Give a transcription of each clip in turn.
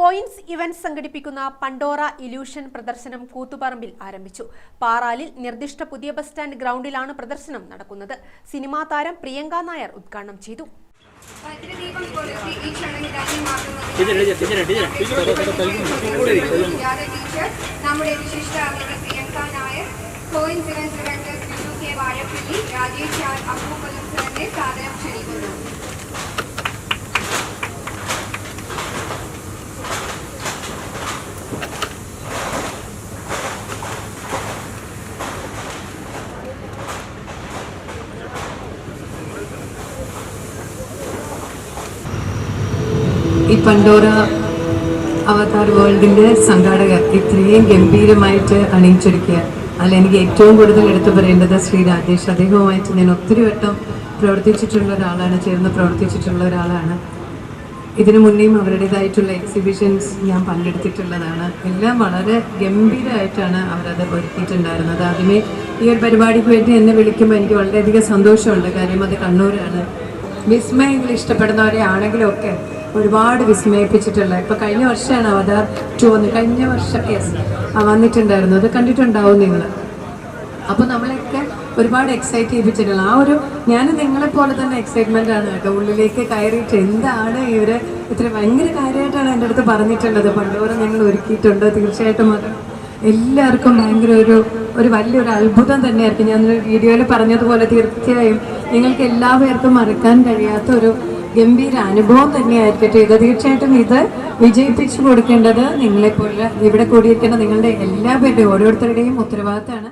Coins event സംഘടിപ്പിക്കുന്ന Pandora illusion പ്രദർശനം കൂത്തുപറമ്പിൽ ആരംഭിച്ചു. പാറാലിൽ നിർദ്ദിഷ്ട പുതിയ ബസ് സ്റ്റാൻഡ് ഗ്രൗണ്ടിലാണ് പ്രദർശനം നടക്കുന്നത്. സിനിമാ താരം പ്രിയങ്ക നായർ ഉദ്ഘാടനം ചെയ്തു. നമ്മുടെ വിശിഷ്ട Priyanka Nair coincidence director Biju K Vazhappally Rajesh R അപ്പൂപ്പലം സാറിനെ സാദരം ക്ഷണിക്കുന്നു. ഈ പണ്ടോറ അവതാർ വേൾഡിന്റെ സംഘാടകർ ഇത്രയും ഗംഭീരമായിട്ട് അണിയിച്ചൊരുക്കിയ അതിൽ എനിക്ക് ഏറ്റവും കൂടുതൽ എടുത്തു പറയേണ്ടത് ശ്രീ രാജേഷ്. അദ്ദേഹവുമായിട്ട് ഞാൻ ഒത്തിരി വട്ടം പ്രവർത്തിച്ചിട്ടുള്ള ഒരാളാണ് ചേർന്ന് പ്രവർത്തിച്ചിട്ടുള്ള ഒരാളാണ്. ഇതിനു മുന്നേയും അവരുടേതായിട്ടുള്ള എക്സിബിഷൻസ് ഞാൻ പങ്കെടുത്തിട്ടുള്ളതാണ്. എല്ലാം വളരെ ഗംഭീരമായിട്ടാണ് അവരത് ഒരുക്കിയിട്ടുണ്ടായിരുന്നത്. ആദ്യമേ ഈ ഒരു പരിപാടിക്ക് വേണ്ടി എന്നെ വിളിക്കുമ്പോൾ എനിക്ക് വളരെയധികം സന്തോഷമുണ്ട്. കാര്യം അത് കണ്ണൂരാണ്. വിസ്മയങ്ങൾ ഇഷ്ടപ്പെടുന്നവരെ ആണെങ്കിലും ഒക്കെ ഒരുപാട് വിസ്മയിപ്പിച്ചിട്ടുള്ള ഇപ്പൊ കഴിഞ്ഞ വർഷമാണ് അവതാർ ടു വന്ന് കഴിഞ്ഞ വർഷം യെസ് വന്നിട്ടുണ്ടായിരുന്നു. അത് കണ്ടിട്ടുണ്ടാവും നിങ്ങൾ. അപ്പൊ നമ്മളെയൊക്കെ ഒരുപാട് എക്സൈറ്റ് ചെയ്യിപ്പിച്ചിട്ടുള്ള ആ ഒരു ഞാൻ നിങ്ങളെപ്പോലെ തന്നെ എക്സൈറ്റ്മെന്റ് ആണ് കേട്ടോ. ഉള്ളിലേക്ക് കയറിയിട്ട് എന്താണ് ഇവർ ഇത്ര ഭയങ്കര കാര്യമായിട്ടാണ് എന്റെ അടുത്ത് പറഞ്ഞിട്ടുള്ളത്? പണ്ടോരം ഞങ്ങൾ ഒരുക്കിയിട്ടുണ്ട്? തീർച്ചയായിട്ടും അത് എല്ലാവർക്കും ഭയങ്കര ഒരു ഒരു വലിയൊരു അത്ഭുതം തന്നെയായിരിക്കും. ഞാൻ വീഡിയോയിൽ പറഞ്ഞതുപോലെ തീർച്ചയായും നിങ്ങൾക്ക് എല്ലാവർക്കും മറക്കാൻ കഴിയാത്ത ഒരു ഗംഭീര അനുഭവം തന്നെയായിരിക്കട്ടെ. ഇത് തീർച്ചയായിട്ടും ഇത് വിജയിപ്പിച്ചു കൊടുക്കേണ്ടത് നിങ്ങളെപ്പോലെ ഇവിടെ കൂടിയിരിക്കുന്ന നിങ്ങളുടെ എല്ലാവരുടെയും ഓരോരുത്തരുടെയും ഉത്തരവാദിത്തമാണ്.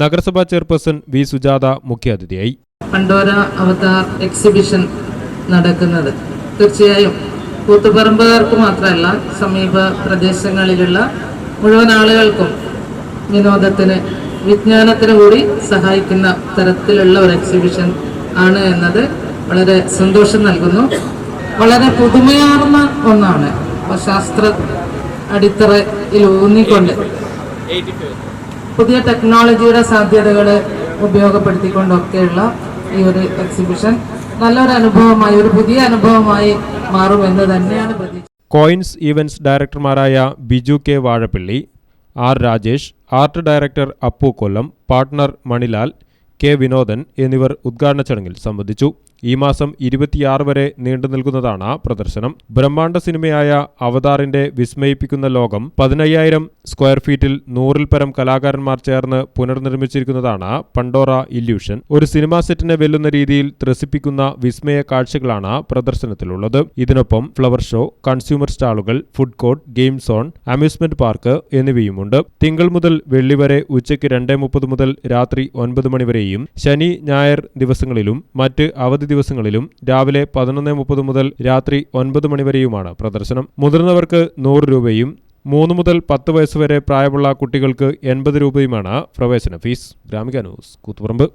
നഗരസഭാ ചെയർപേഴ്സൺ വി സുജാത മുഖ്യാതിഥിയായി. പണ്ടോര അവതാർ എക്സിബിഷൻ നടക്കുന്നത്. തീർച്ചയായും കൂത്തുപറമ്പുകാർക്ക് മാത്രമല്ല സമീപ പ്രദേശങ്ങളിലുള്ള മുഴുവൻ ആളുകൾക്കും വിനോദത്തിന് വിജ്ഞാനത്തിന് കൂടി സഹായിക്കുന്ന തരത്തിലുള്ള ഒരു എക്സിബിഷൻ ആണ് എന്നത് വളരെ സന്തോഷം നൽകുന്നു. വളരെ പുതുമയാർന്ന ഒന്നാണ്. ശാസ്ത്ര അടിത്തറയിൽ ഊന്നിക്കൊണ്ട്. പുതിയ ടെക്നോളജിയുടെ സാധ്യതകൾ ഉപയോഗപ്പെടുത്തിക്കൊണ്ടൊക്കെയുള്ള ഈ ഒരു എക്സിബിഷൻ നല്ലൊരു അനുഭവമായി ഒരു പുതിയ അനുഭവമായി മാറുമെന്ന് തന്നെയാണ് പ്രതീക്ഷ coins events ഡയറക്ടർമാരായ Biju K Vazhappally R Rajesh art director Appu Kollam partner Manilal K Vinodan എന്നിവർ ഉദ്ഘാടന ചടങ്ങിൽ സംബന്ധിച്ചു. ഈ മാസം ഇരുപത്തിയാറ് വരെ നീണ്ടു നിൽക്കുന്നതാണ് പ്രദർശനം. ബ്രഹ്മാണ്ഡ സിനിമയായ അവതാറിന്റെ വിസ്മയിപ്പിക്കുന്ന ലോകം പതിനയ്യായിരം സ്ക്വയർ ഫീറ്റിൽ നൂറിൽ പരം കലാകാരന്മാർ ചേർന്ന് പുനർനിർമ്മിച്ചിരിക്കുന്നതാണ് പണ്ടോറ ഇല്യൂഷൻ. ഒരു സിനിമാ സെറ്റിനെ വെല്ലുന്ന രീതിയിൽ ത്രസിപ്പിക്കുന്ന വിസ്മയ കാഴ്ചകളാണ് പ്രദർശനത്തിലുള്ളത്. ഇതിനൊപ്പം flower show consumer സ്റ്റാളുകൾ food court game zone amusement park എന്നിവയുമുണ്ട്. തിങ്കൾ മുതൽ വെള്ളി വരെ ഉച്ചയ്ക്ക് രണ്ടേ മുപ്പത് മുതൽ രാത്രി ഒൻപത് മണിവരെയും ശനി ഞായർ ദിവസങ്ങളിലും മറ്റ് അവധി ദിവസങ്ങളിലും രാവിലെ പതിനൊന്ന് മുപ്പത് മുതൽ രാത്രി ഒൻപത് മണിവരെയുമാണ് പ്രദർശനം. മുതിർന്നവർക്ക് നൂറ് രൂപയും മൂന്ന് മുതൽ പത്ത് വയസ്സുവരെ പ്രായമുള്ള കുട്ടികൾക്ക് എൺപത് രൂപയുമാണ് പ്രവേശന ഫീസ്. ഗ്രാമിക ന്യൂസ് കൂത്തുപറമ്പ്.